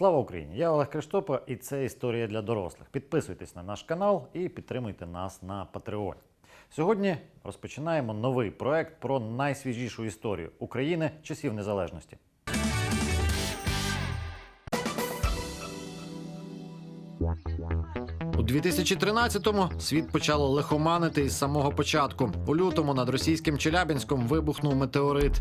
Слава Україні! Я Олег Криштопа, і це історія для дорослих. Підписуйтесь на наш канал і підтримуйте нас на Патреоні. Сьогодні розпочинаємо новий проект про найсвіжішу історію України часів незалежності. У 2013-му світ почало лихоманити із самого початку. У лютому над російським Челябінськом вибухнув метеорит.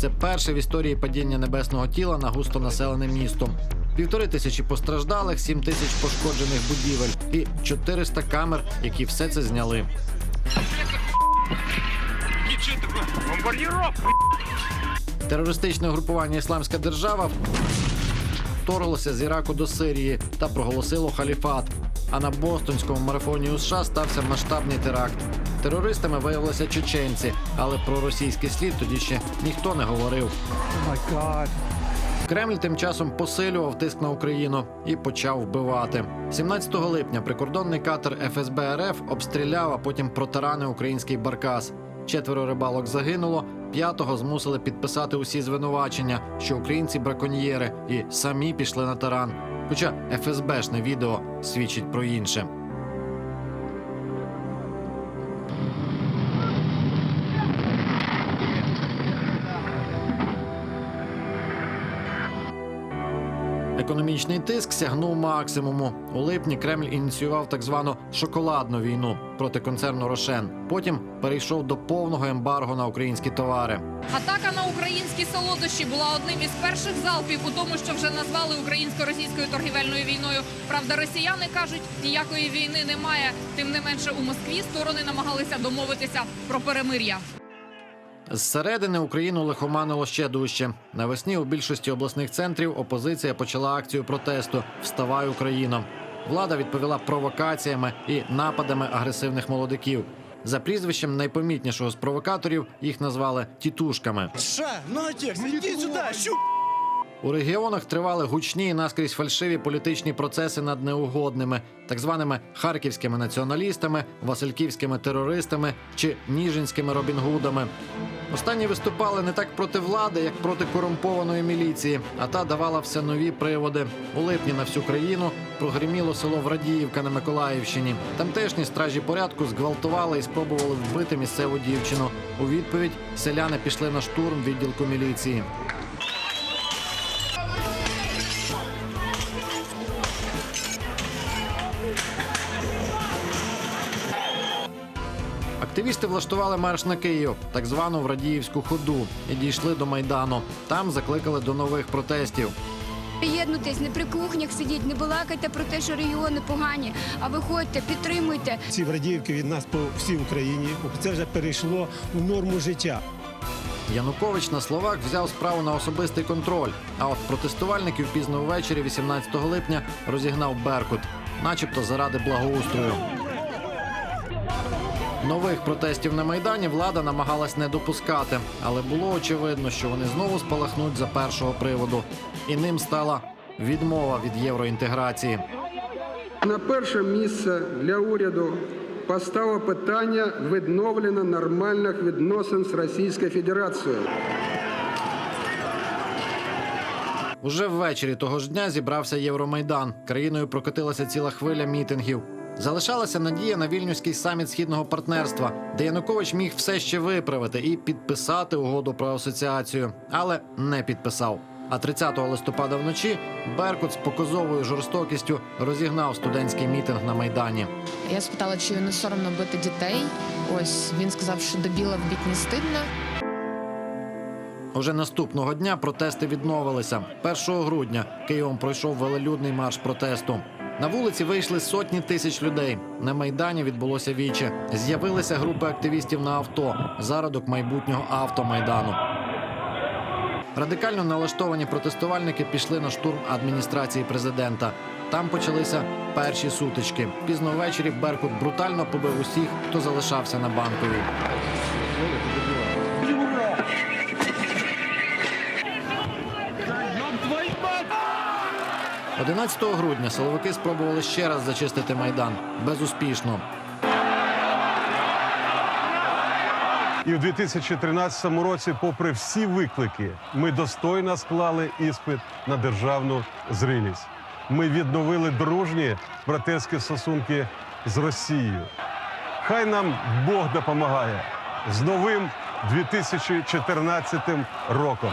Це перше в історії падіння небесного тіла на густо населеним місто. Півтори тисячі постраждалих, сім тисяч пошкоджених будівель і 400 камер, які все це зняли. Терористичне групування Ісламська держава вторглося з Іраку до Сирії та проголосило халіфат. А на Бостонському марафоні у США стався масштабний теракт. Терористами виявилися чеченці, але про російський слід тоді ще ніхто не говорив. Oh. Кремль тим часом посилював тиск на Україну і почав вбивати. 17 липня прикордонний катер ФСБ РФ обстріляв, а потім протаранив український баркас. Четверо рибалок загинуло, п'ятого змусили підписати усі звинувачення, що українці браконьєри, і самі пішли на таран. Хоча ФСБшне відео свідчить про інше. Економічний тиск сягнув максимуму. У липні Кремль ініціював так звану шоколадну війну проти концерну Рошен. Потім перейшов до повного ембарго на українські товари. Атака на українські солодощі була одним із перших залпів у тому, що вже назвали українсько-російською торгівельною війною. Правда, росіяни кажуть, ніякої війни немає. Тим не менше, у Москві сторони намагалися домовитися про перемир'я. Зсередини Україну лихоманило ще дужче. Навесні у більшості обласних центрів опозиція почала акцію протесту Вставай Україна. Влада відповіла провокаціями і нападами агресивних молодиків. За прізвищем найпомітнішого з провокаторів їх назвали тітушками. Ша, ну текст, щу. У регіонах тривали гучні і наскрізь фальшиві політичні процеси над неугодними, так званими харківськими націоналістами, васильківськими терористами чи ніжинськими робінгудами. Останні виступали не так проти влади, як проти корумпованої міліції, а та давала все нові приводи. У липні на всю країну прогриміло село Врадіївка на Миколаївщині. Тамтешні стражі порядку зґвалтували і спробували вбити місцеву дівчину. У відповідь селяни пішли на штурм відділку міліції. Активісти влаштували марш на Київ, так звану Врадіївську ходу, і дійшли до майдану. Там закликали до нових протестів. Приєднуйтесь, не при кухнях сидіть, не балакайте про те, що регіони погані, а виходьте, підтримуйте. Ці Врадіївки від нас по всій Україні. Це вже перейшло в норму життя. Янукович на словах взяв справу на особистий контроль. А от протестувальників пізно ввечері, 18 липня, розігнав Беркут, начебто заради благоустрою. Нових протестів на майдані влада намагалась не допускати, але було очевидно, що вони знову спалахнуть за першого приводу, і ним стала відмова від євроінтеграції. На перше місце для уряду постало питання відновлення нормальних відносин з Російською Федерацією. Уже ввечері того ж дня зібрався Євромайдан. Країною прокотилася ціла хвиля мітингів. Залишалася надія на вільнюський саміт східного партнерства, де Янукович міг все ще виправити і підписати угоду про асоціацію, але не підписав. А 30 листопада вночі Беркут з показовою жорстокістю розігнав студентський мітинг на майдані. Я спитала, чи не соромно бити дітей. Ось він сказав, що до біла вбіть не стидно. Уже наступного дня протести відновилися. 1 грудня Києвом пройшов велелюдний марш протесту. На вулиці вийшли сотні тисяч людей. На майдані відбулося віче. З'явилися групи активістів на авто. Зародок майбутнього автомайдану. Радикально налаштовані протестувальники пішли на штурм адміністрації президента. Там почалися перші сутички. Пізно ввечері Беркут брутально побив усіх, хто залишався на банковій. 11 грудня силовики спробували ще раз зачистити майдан безуспішно. І в 2013 році, попри всі виклики, ми достойно склали іспит на державну зрілість. Ми відновили дружні братерські стосунки з Росією. Хай нам Бог допомагає з новим 2014 роком.